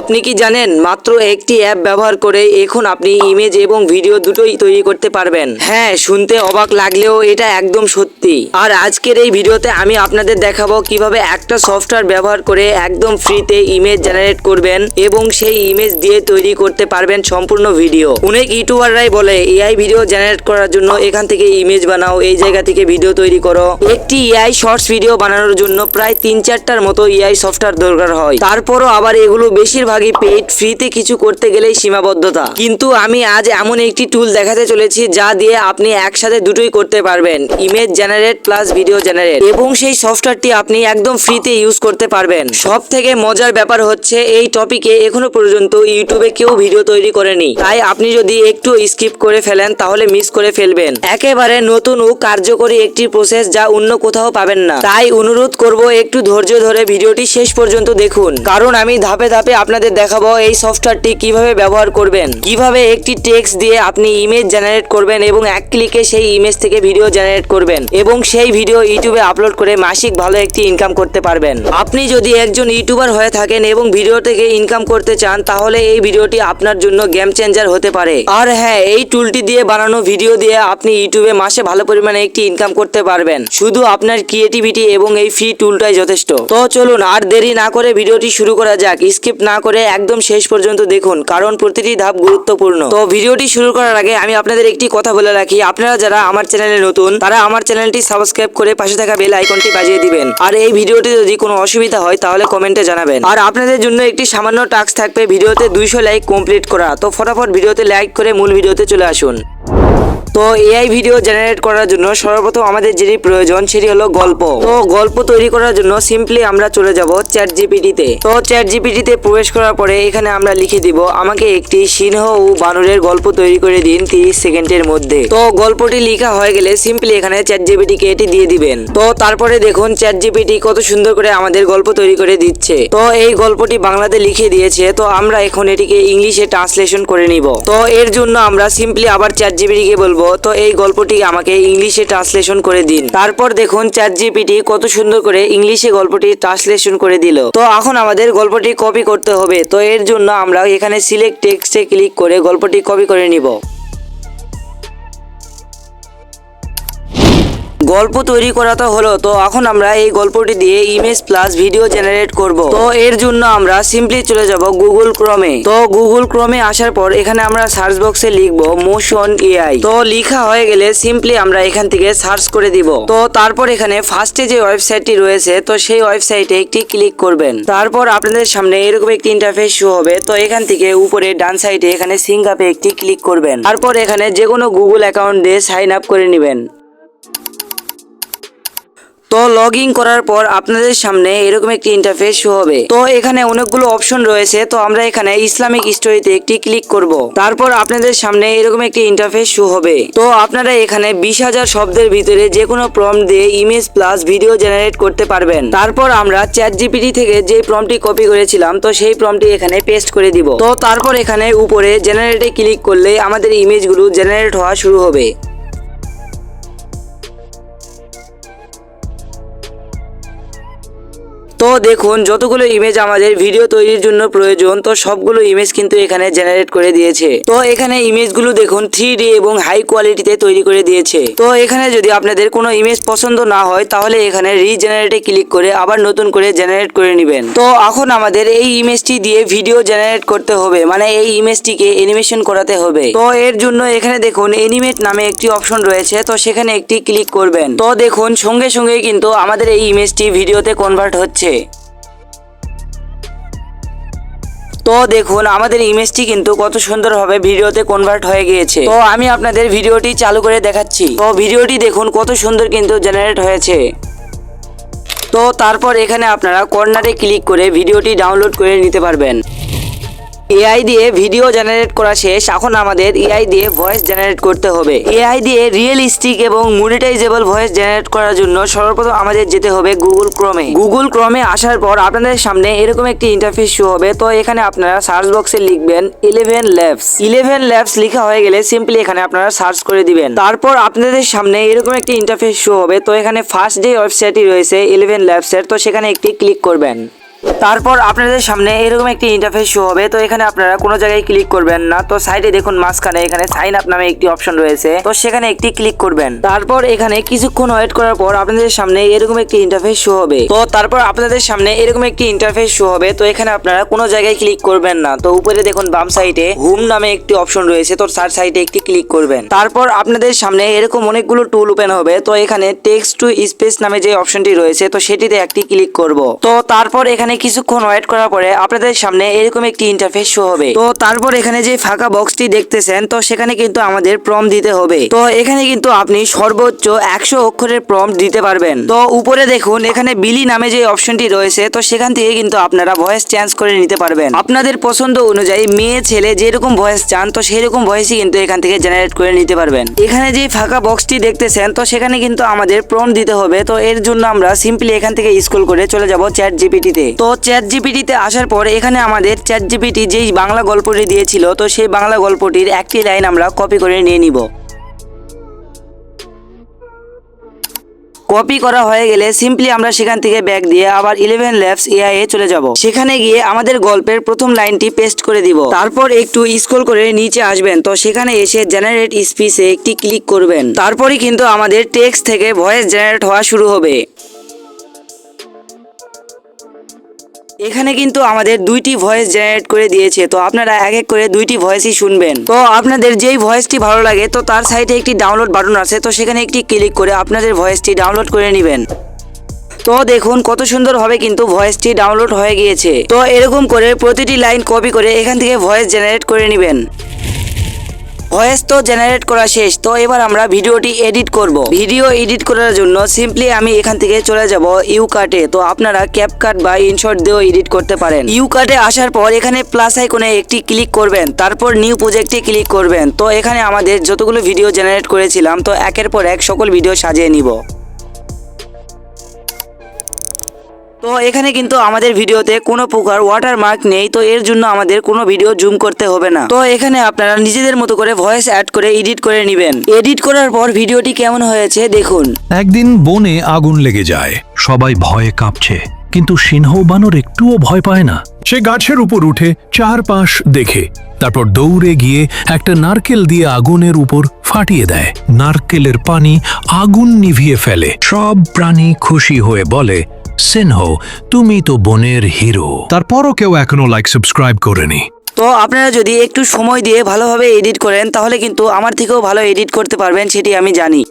আপনি কি জানেন, মাত্র একটি অ্যাপ ব্যবহার করে এখন আপনি ইমেজ এবং ভিডিও দুটোই তৈরি করতে পারবেন। হ্যাঁ শুনতে অবাক লাগলেও এটা একদম সত্যি। আর আজকের এই ভিডিওতে আমি আপনাদের দেখাবো কীভাবে একটা সফটওয়্যার ব্যবহার করে একদম ফ্রিতে ইমেজ জেনারেট করবেন এবং সেই ইমেজ দিয়ে তৈরি করতে পারবেন সম্পূর্ণ ভিডিও অনেক ইউটিউবাররাই বলে এআই ভিডিও জেনারেট করার জন্য এখান থেকে ইমেজ বানাও, এই জায়গা থেকে ভিডিও তৈরি করো। একটি এআই শর্টস ভিডিও বানানোর জন্য প্রায় তিন চারটার মতো এআই সফটওয়্যার দরকার হয়। তারপরও আবার এগুলো বেশিরভাগই পেইড ফ্রিতে কিছু করতে গেলেই সীমাবদ্ধতা। কিন্তু আমি আজ এমন একটি টুল দেখাতে চলেছি যা দিয়ে আপনি একসাথে দুটোই করতে পারবেন image generate plus video generate এবং সেই সফটওয়্যারটি আপনি একদম ফ্রিতে ইউজ করতে পারবেন। সব থেকে মজার ব্যাপার হচ্ছে, এই টপিকে এখনও পর্যন্ত ইউটিউবে কেউ ভিডিও তৈরি করেনি। তাই আপনি যদি একটু স্কিপ করে ফেলেন, তাহলে মিস করে ফেলবেন। একেবারে নতুন ও কার্যকরী একটি প্রসেস যা অন্য কোথাও পাবেন না। তাই অনুরোধ করব, একটু ধৈর্য ধরে ভিডিওটি শেষ পর্যন্ত দেখুন। কারণ আমি ধাপে ধাপে আপনাদের দেখাবো এই সফটওয়্যারটি কীভাবে ব্যবহার করবেন। কীভাবে একটি টেক্সট দিয়ে আপনি ইমেজ জেনারেট করবেন এবং এক ক্লিকে সেই ইমেজ থেকে ভিডিও জেনারেট করবেন এবং সেই ভিডিও ইউটিউবে আপলোড করে মাসিক ভালো একটি ইনকাম করতে পারবেন। আপনি যদি একজন ইউটিউবার হয়ে থাকেন এবং ভিডিও থেকে ইনকাম করতে চান, তাহলে এই ভিডিওটি আপনার জন্য গেম চেঞ্জার হতে পারে। আর হ্যাঁ এই টুলটি দিয়ে বানানো ভিডিও দিয়ে আপনি ইউটিউবে মাসে ভালো পরিমাণে একটি ইনকাম করতে পারবেন। শুধু আপনার ক্রিয়েটিভিটি এবং এই ফ্রি টুলটাই যথেষ্ট। তো চলুন, আর দেরি না করে ভিডিওটি শুরু করা যাক। স্কিপ না করে একদম শেষ পর্যন্ত দেখুন, কারণ প্রতিটি ধাপ গুরুত্বপূর্ণ। তো ভিডিওটি শুরু করার আগে আমি আপনাদের একটি কথা বলে রাখি, আপনারা যারা আমার চ্যানেলে নতুন, তারা আমার চ্যানেলটি সাবস্ক্রাইব করে পাশে থাকা বেল আইকনটি বাজিয়ে দিবেন। আর এই ভিডিওটি যদি কোনো অসুবিধা হয়, তাহলে কমেন্টে জানাবেন। আর আপনাদের জন্য একটি সামান্য টাস্ক থাকবে, ভিডিওতে দুইশো লাইক কমপ্লিট করা। তো ফটাফট ভিডিওতে লাইক করে মূল ভিডিওতে চলে আসুন। তো এআই ভিডিও জেনারেট করার জন্য সর্বপ্রথম আমাদের যেটি প্রয়োজন সেটি হলো গল্প। তো গল্প তৈরি করার জন্য সিম্পলি আমরা চলে যাব চ্যাট জিপিটিতে তো চ্যাট জিপিটিতে প্রবেশ করার পরে এখানে আমরা লিখে দিব, আমাকে একটি সিংহ ও বানরের গল্প তৈরি করে দিন তিরিশ সেকেন্ডের মধ্যে। তো গল্পটি লেখা হয়ে গেলে সিম্পলি এখানে চ্যাট জিপিটিকে এটি দিয়ে দিবেন। তো তারপরে দেখুন চ্যাট জিপিটি কত সুন্দর করে আমাদের গল্প তৈরি করে দিচ্ছে। তো এই গল্পটি বাংলাতে লিখে দিয়েছে, তো আমরা এখন এটিকে ইংলিশে ট্রান্সলেশন করে নিব। তো এর জন্য আমরা সিম্পলি আবার চ্যাট জিপিটিকে বলব তো এই গল্পটি আমাকে ইংলিশে ট্রান্সলেশন করে দিন। তারপর দেখুন চ্যাট জিপিটি কত সুন্দর করে ইংলিশে গল্পটি ট্রান্সলেশন করে দিল। তো এখন আমাদের গল্পটি কপি করতে হবে। তো এর জন্য আমরা এখানে সিলেক্ট টেক্সটে ক্লিক করে গল্পটি কপি করে নিব। গল্প তৈরি করা তো হলো, তো এখন আমরা এই গল্পটি দিয়ে ইমেজ প্লাস ভিডিও জেনারেট করব। তো এর জন্য আমরা সিম্পলি চলে যাব গুগল ক্রমে তো গুগল ক্রমে আসার পর এখানে আমরা সার্চ বক্সে লিখব মোশন এআই তো লেখা হয়ে গেলে সিম্পলি আমরা এখান থেকে সার্চ করে দিব। তো তারপর এখানে ফার্স্টে যে ওয়েবসাইটটি রয়েছে, তো সেই ওয়েবসাইটে একটি ক্লিক করবেন। তারপর আপনাদের সামনে এরকম একটি ইন্টারফেস শো হবে, তো এখান থেকে উপরে ডান সাইডে এখানে সিঙ্ক আপে একটি ক্লিক করবেন। তারপর এখানে যে কোনো গুগল অ্যাকাউন্ট দিয়ে সাইন আপ করে নেবেন। তো লগ ইন করার পর আপনাদের সামনে এরকম একটি ইন্টারফেস শো হবে। তো এখানে অনেকগুলো অপশন রয়েছে, তো আমরা এখানে ইসলামিক স্টোরিতে একটি ক্লিক করব। তারপর আপনাদের সামনে এরকম একটি ইন্টারফেস শো হবে। তো আপনারা এখানে বিশ হাজার শব্দের ভিতরে যে কোনো প্রম দিয়ে ইমেজ প্লাস ভিডিও জেনারেট করতে পারবেন। তারপর আমরা চ্যাট জিপিটি থেকে যে প্রমটি কপি করেছিলাম, তো সেই প্রমটি এখানে পেস্ট করে দিব। তো তারপর এখানে উপরে জেনারেটে ক্লিক করলে আমাদের ইমেজগুলো জেনারেট হওয়া শুরু হবে। তো দেখুন, যতগুলো ইমেজ আমাদের ভিডিও তৈরির জন্য প্রয়োজন, তো সবগুলো ইমেজ কিন্তু এখানে জেনারেট করে দিয়েছে। তো এখানে ইমেজগুলো দেখুন থ্রি এবং হাই কোয়ালিটিতে তৈরি করে দিয়েছে। তো এখানে যদি আপনাদের কোনো ইমেজ পছন্দ না হয়, তাহলে এখানে রিজেনারেটে ক্লিক করে আবার নতুন করে জেনারেট করে নেবেন। তো এখন আমাদের এই ইমেজটি দিয়ে ভিডিও জেনারেট করতে হবে মানে এই ইমেজটিকে অ্যানিমেশন করাতে হবে। তো এর জন্য এখানে দেখুন এনিমেট নামে একটি অপশন রয়েছে, তো সেখানে একটি ক্লিক করবেন। তো দেখুন, সঙ্গে সঙ্গে কিন্তু আমাদের এই ইমেজটি ভিডিওতে কনভার্ট হচ্ছে। তো দেখুন, আমাদের ইমেজটি কিন্তু কত সুন্দরভাবে ভিডিওতে কনভার্ট হয়ে গিয়েছে। তো আমি আপনাদের ভিডিওটি চালু করে দেখাচ্ছি। তো ভিডিওটি দেখুন, কত সুন্দর কিন্তু জেনারেট হয়েছে। তো তারপর এখানে আপনারা কর্নারে ক্লিক করে ভিডিওটি ডাউনলোড করে নিতে পারবেন। এআই দিয়ে ভিডিও জেনারেট করা শেষ। এখন আমাদের এআই দিয়ে ভয়েস জেনারেট করতে হবে। এআই দিয়ে রিয়েলিস্টিক এবং মনিটাইজেবল ভয়েস জেনারেট করার জন্য সর্বপ্রথম আমাদের যেতে হবে গুগল ক্রমে গুগল ক্রমে আসার পর আপনাদের সামনে এরকম একটি ইন্টারফেস শো হবে। তো এখানে আপনারা সার্চ বক্সে লিখবেন ইলেভেন ল্যাবস ইলেভেন ল্যাবস লেখা হয়ে গেলে সিম্পলি এখানে আপনারা সার্চ করে দিবেন। তারপর আপনাদের সামনে এরকম একটি ইন্টারফেস শো হবে। তো এখানে ফার্স্ট যে ওয়েবসাইটটি রয়েছে ইলেভেন ল্যাবসের তো সেখানে একটি ক্লিক করবেন। তারপর আপনাদের সামনে এরকম একটি ইন্টারফেস শো হবে। তো এখানে আপনারা কোনো জায়গায় ক্লিক করবেন না। তো সাইডে দেখুন মাঝখানে এখানে সাইন আপ নামে একটি অপশন রয়েছে। তো সেখানে একটি ক্লিক করবেন। তারপর এখানে কিছুক্ষণ ওয়েট করার পর আপনাদের সামনে এরকম একটি ইন্টারফেস শো হবে। তো তারপর আপনাদের সামনে এরকম একটি ইন্টারফেস শো হবে। তো এখানে আপনারা কোনো জায়গায় ক্লিক করবেন না। তো উপরে দেখুন বাম সাইডে হোম নামে একটি অপশন রয়েছে। তো তার সাইডে একটি ক্লিক করবেন। তারপর আপনাদের সামনে এরকম অনেকগুলো টুল ওপেন হবে। তো এখানে টেক্সট টু স্পেস নামে যে অপশনটি রয়েছে, তো সেটিতে একটি ক্লিক করব। তো তারপর এখানে কিছুক্ষণ ওয়েট করার পরে আপনাদের সামনে এরকম একটি ইন্টারফেস শো হবে। তো তারপর এখানে যে ফাঁকা বক্সটি দেখতেছেন, তো সেখানে কিন্তু আমাদের প্রম দিতে হবে। তো এখানে কিন্তু আপনি সর্বোচ্চ একশো অক্ষরের প্রম দিতে পারবেন। তো উপরে দেখুন, এখানে বিলি নামে যে অপশনটি রয়েছে, তো সেখান থেকে কিন্তু আপনারা ভয়েস চেঞ্জ করে নিতে পারবেন। আপনাদের পছন্দ অনুযায়ী মেয়ে, ছেলে যেরকম ভয়েস চান, তো সেরকম ভয়েসই কিন্তু এখান থেকে জেনারেট করে নিতে পারবেন। এখানে যে ফাঁকা বক্সটি দেখতেছেন, তো সেখানে কিন্তু আমাদের প্রম দিতে হবে। তো এর জন্য আমরা সিম্পলি এখান থেকে স্কুল করে চলে যাব চ্যাট জিপিটিতে তো চ্যাট জিপিটিতে আসার পর এখানে আমাদের চ্যাট জিপিটি যেই বাংলা গল্পটি দিয়েছিল, তো সেই বাংলা গল্পটির একটি লাইন আমরা কপি করে নিয়ে নিব। কপি করা হয়ে গেলে সিম্পলি আমরা সেখান থেকে ব্যাক দিয়ে আবার ইলেভেন ল্যাবস এআই এ চলে যাব। সেখানে গিয়ে আমাদের গল্পের প্রথম লাইনটি পেস্ট করে দিব। তারপর একটু স্ক্রল করে নিচে আসবেন, তো সেখানে এসে জেনারেট স্পিচে একটি ক্লিক করবেন। তারপরে কিন্তু আমাদের টেক্সট থেকে ভয়েস জেনারেট হওয়া শুরু হবে। এখানে কিন্তু আমাদের দুইটি ভয়েস জেনারেট করে দিয়েছে। তো আপনারা এক এক করে দুইটি ভয়েসই শুনবেন। তো আপনাদের যেই ভয়েসটি ভালো লাগে, তো তার সাইডে একটি ডাউনলোড বাটন আছে, তো সেখানে একটি ক্লিক করে আপনাদের ভয়েসটি ডাউনলোড করে নেবেন। তো দেখুন কত সুন্দরভাবে কিন্তু ভয়েসটি ডাউনলোড হয়ে গিয়েছে। তো এরকম করে প্রতিটি লাইন কপি করে এখান থেকে ভয়েস জেনারেট করে নেবেন। ভয়েস তো জেনারেট করা শেষ, তো এবার আমরা ভিডিওটি এডিট করব। ভিডিও এডিট করার জন্য সিম্পলি আমি এখান থেকে চলে যাব ইউ কাটে তো আপনারা ক্যাপ কার্ড বা ইনশর্ট দিয়েও এডিট করতে পারেন। ইউ কাটে আসার পর এখানে প্লাস আইকনে একটি ক্লিক করবেন, তারপর নিউ প্রজেক্টে ক্লিক করবেন। তো এখানে আমাদের যতগুলো ভিডিও জেনারেট করেছিলাম, তো একের পর এক সকল ভিডিও সাজিয়ে নিব। তো এখানে কিন্তু আমাদের ভিডিওতে কোনো প্রকার ওয়াটারমার্ক নেই, তো এর জন্য আমাদের কোনো ভিডিও জুম করতে হবে না। তো এখানে আপনারা নিজেদের মতো করে ভয়েস অ্যাড করে এডিট করে নেবেন। এডিট করার পর ভিডিওটি কেমন হয়েছে দেখুন। একদিন বনে আগুন লেগে যায়, সবাই ভয়ে কাঁপছে, কিন্তু সিংহ বানর একটুও ভয় পায় না। সে গাছের উপর উঠে চারপাশ দেখে, তারপর দৌড়ে গিয়ে একটা নারকেল দিয়ে আগুনের উপর ফাটিয়ে দেয়। নারকেলের পানি আগুন নিভিয়ে ফেলে। সব প্রাণী খুশি হয়ে বলে সিংহ তুমি তো বনের হিরো। তারপরও কেউ এখনও লাইক সাবস্ক্রাইব করেনি। তো আপনারা যদি একটু সময় দিয়ে ভালোভাবে এডিট করেন তাহলে কিন্তু আমার থেকেও ভালো এডিট করতে পারবেন সেটি আমি জানি।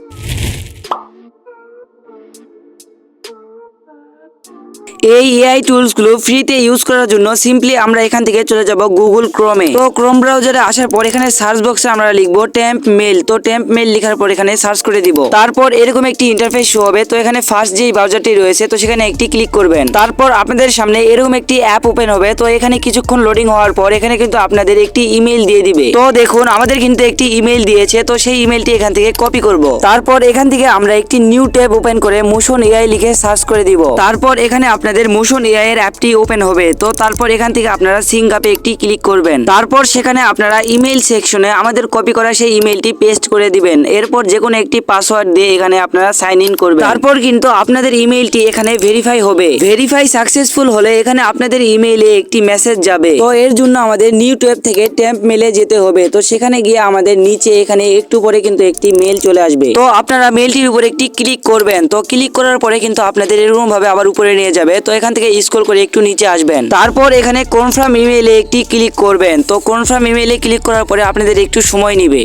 এই এআই টুলসগুলো ফ্রিতে ইউজ করার জন্য সিম্পলি আমরা এখান থেকে চলে যাব গুগল ক্রোমে তো ক্রোম ব্রাউজারে আসার পর এখানে সার্চ বক্সে আমরা লিখব ট্যাম্প মেল তো ট্যাম্প মেল লেখার পর এখানে সার্চ করে দিব। তারপর এরকম একটি ইন্টারফেস শো হবে। তো এখানে ফার্স্ট যেই ব্রাউজারটি রয়েছে, তো সেখানে একটি ক্লিক করবেন। তারপর আপনাদের সামনে এরকম একটি অ্যাপ ওপেন হবে। তো এখানে কিছুক্ষণ লোডিং হওয়ার পর এখানে কিন্তু আপনাদের একটি ইমেল দিয়ে দিবে। তো দেখুন, আমাদের কিন্তু একটি ইমেল দিয়েছে। তো সেই ইমেলটি এখান থেকে কপি করব। তারপর এখান থেকে আমরা একটি নিউ ট্যাব ওপেন করে মোশন এআই লিখে সার্চ করে দিব। তারপর এখানে আপনাদের মোশন এআই এর অ্যাপটি ওপেন হবে। তো তারপর এখান থেকে আপনারা সিঙ্ক আপে একটি ক্লিক করবেন। তারপর সেখানে আপনারা ইমেল সেকশনে আমাদের কপি করা সেই ইমেলটি পেস্ট করে দিবেন। এরপর যে কোনো একটি পাসওয়ার্ড দিয়ে এখানে আপনারা সাইন ইন করবেন। তারপর কিন্তু আপনাদের ইমেলটি এখানে ভেরিফাই হবে। ভেরিফাই সাকসেসফুল হলে এখানে আপনাদের ইমেইলে একটি মেসেজ যাবে। তো এর জন্য আমাদের নিউ ট্যাব থেকে ট্যাম্প মেলে যেতে হবে। তো সেখানে গিয়ে আমাদের নিচে এখানে একটু পরে কিন্তু একটি মেল চলে আসবে। তো আপনারা মেলটির উপর একটি ক্লিক করবেন। তো ক্লিক করার পরে কিন্তু আপনাদের এরকম ভাবে আবার উপরে নিয়ে যাবে। তো এখান থেকে স্ক্রল করে একটু নিচে আসবেন। তারপর এখানে কনফার্ম ইমেইলে একটি ক্লিক করবেন। তো কনফার্ম ইমেইলে ক্লিক করার পরে আপনাদের একটু সময় নেবে।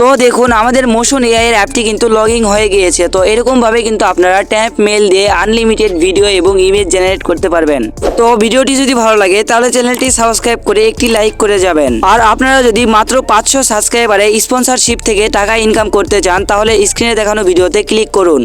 তো দেখুন, আমাদের মোশন এআই এর অ্যাপটি কিন্তু লগইন হয়ে গিয়েছে। তো এরকম ভাবে কিন্তু আপনারা ট্যাপ মেল দিয়ে আনলিমিটেড ভিডিও এবং ইমেজ জেনারেট করতে পারবেন। তো ভিডিওটি যদি ভালো লাগে, তাহলে চ্যানেলটি সাবস্ক্রাইব করে একটি লাইক করে যাবেন। আর আপনারা যদি মাত্র পাঁচশো সাবস্ক্রাইবারে স্পন্সরশিপ থেকে টাকা ইনকাম করতে চান, তাহলে স্ক্রিনে দেখানো ভিডিওতে ক্লিক করুন।